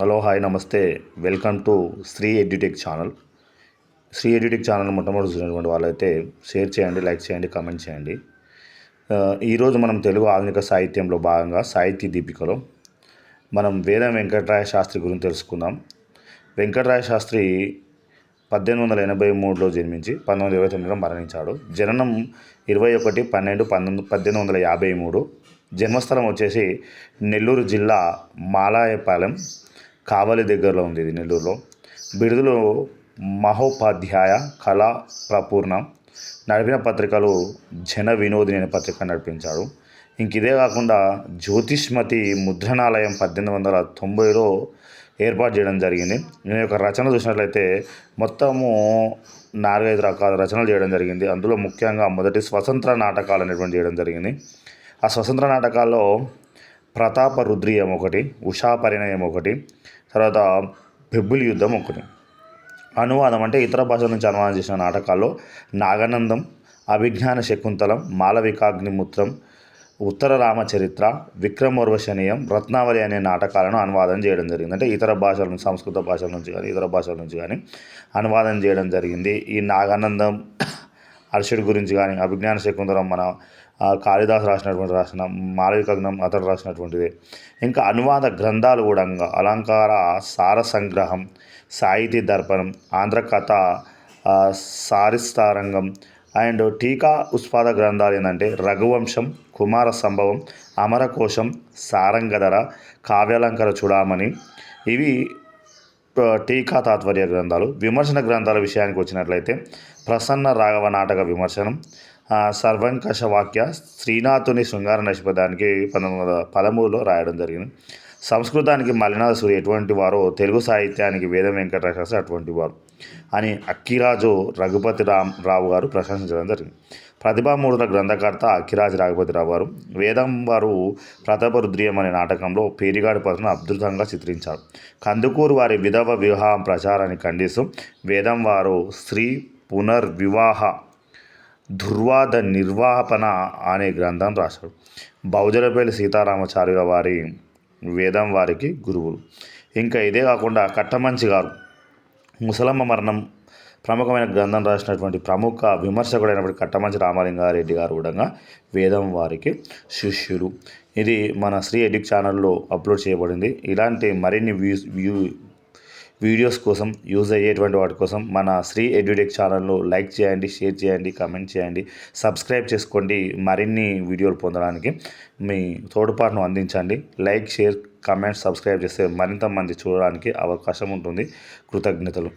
Hello hi నమస్తే. Welcome to Sri Edutech channel. Sri Edutech channel మొట్టమొదటి చూసినటువంటి వాళ్ళైతే షేర్ చేయండి లైక్ చేయండి కామెంట్ చేయండి. ఈరోజు మనం తెలుగు ఆధునిక సాహిత్యంలో భాగంగా సాహితీ దీపికలో మనం వేదం వెంకటరాయ శాస్త్రి గురించి తెలుసుకుందాం. వెంకటరాయ శాస్త్రి పద్దెనిమిది వందల ఎనభై మూడులో జన్మించి పంతొమ్మిది ఇరవై తొమ్మిదిలో మరణించాడు. జననం ఇరవై ఒకటి పన్నెండు పంతొమ్మిది పద్దెనిమిది వందల యాభై మూడు. జన్మస్థలం వచ్చేసి నెల్లూరు జిల్లా మాలాయపాలెం. కావలి దగ్గరలో ఉంది ఇది నెల్లూరులో. బిడుదలో మహోపాధ్యాయ కళా ప్రపూర్ణ. నడిపిన పత్రికలు జన వినోదిని అనే పత్రిక నడిపించాడు. ఇంక ఇదే కాకుండా జ్యోతిష్మతి ముద్రణాలయం పద్దెనిమిది వందల తొంభైలో ఏర్పాటు చేయడం జరిగింది. నేను యొక్క రచన చూసినట్లయితే మొత్తము నాలుగైదు రకాల రచనలు చేయడం జరిగింది. అందులో ముఖ్యంగా మొదటి స్వతంత్ర నాటకాలు అనేటువంటి చేయడం జరిగింది. ఆ స్వతంత్ర నాటకాల్లో ప్రతాప రుద్రియం ఒకటి ఉషా పరిణయం ఒకటి తర్వాత పెబ్బులి యుద్ధం ఒకటి. అనువాదం అంటే ఇతర భాషల నుంచి అనువాదం చేసిన నాటకాల్లో నాగానందం అభిజ్ఞాన శకుంతలం మాలవికాగ్నిముత్రం ఉత్తర రామచరిత్ర విక్రమోర్వశనీయం రత్నావళి అనే నాటకాలను అనువాదం చేయడం జరిగింది. అంటే ఇతర భాషల నుంచి సంస్కృత భాషల నుంచి కానీ ఇతర భాషల నుంచి కానీ అనువాదం చేయడం జరిగింది. ఈ నాగానందం అర్షుడి గురించి కానీ అభిజ్ఞాన శకుంతలం మన కాళిదాస్ రాసినటువంటి రాసిన మాలవికగ్నం అతడు రాసినటువంటిది. ఇంకా అనువాద గ్రంథాలు కూడా అలంకార సార సంగ్రహం సాహితీ దర్పణం ఆంధ్ర కథ సారిస్తారంగం అండ్ టీకా ఉత్పాద గ్రంథాలు ఏంటంటే రఘువంశం కుమార సంభవం అమరకోశం సారంగధర కావ్యాలంకార చూడామణి. ఇవి టీకా తాత్పర్య గ్రంథాలు. విమర్శన గ్రంథాల విషయానికి వచ్చినట్లయితే ప్రసన్న రాఘవ నాటక విమర్శనం సర్వంకష వాక్య శ్రీనాథుని శృంగార నశిపదానికి పంతొమ్మిది వందల పదమూడులో రాయడం జరిగింది. సంస్కృతానికి మలినాథ సూరి ఎటువంటి వారో తెలుగు సాహిత్యానికి వేద వెంకటరాశాస్త్రి అటువంటి వారు అని అక్కిరాజు రఘుపతి రామ్ రావు గారు ప్రశంసించడం జరిగింది. ప్రతిభామూర్తుల గ్రంథకర్త అక్కిరాజు రఘుపతిరావు గారు వేదం వారు ప్రతాపరుద్రియం అనే నాటకంలో పేరిగాడి పాత్రను అద్భుతంగా చిత్రించారు. కందుకూరు వారి విధవ వివాహం ప్రచారాన్ని ఖండిస్తూ వేదం వారు స్త్రీ పునర్వివాహ దుర్వాద నిర్వాహపన అనే గ్రంథం రాశాడు. బౌజరపల్లి సీతారామచార్యుల వారి వేదం వారికి గురువులు. ఇంకా ఇదే కాకుండా కట్టమంచి గారు ముసలమ్మ మరణం ప్రముఖమైన గ్రంథం రాసినటువంటి ప్రముఖ విమర్శకుడైనటువంటి కట్టమంచి రామలింగారెడ్డి గారు కూడా వేదం వారికి శిష్యులు. ఇది మన శ్రీ ఎడిక్ ఛానల్లో అప్లోడ్ చేయబడింది. ఇలాంటి మరిన్ని వ్యూస్ వ్యూ వీడియోస్ కోసం యూజ్ అయ్యేటువంటి వాటి కోసం మన శ్రీ ఎడ్యుటెక్ ఛానల్ను లైక్ చేయండి షేర్ చేయండి కామెంట్ చేయండి సబ్స్క్రైబ్ చేసుకోండి మరిన్ని వీడియోలు పొందడానికి. మీ తోడ్పాటును అందించండి. లైక్ షేర్ కమెంట్ సబ్స్క్రైబ్ చేస్తే మరింత మంది చూడడానికి అవకాశం ఉంటుంది. కృతజ్ఞతలు.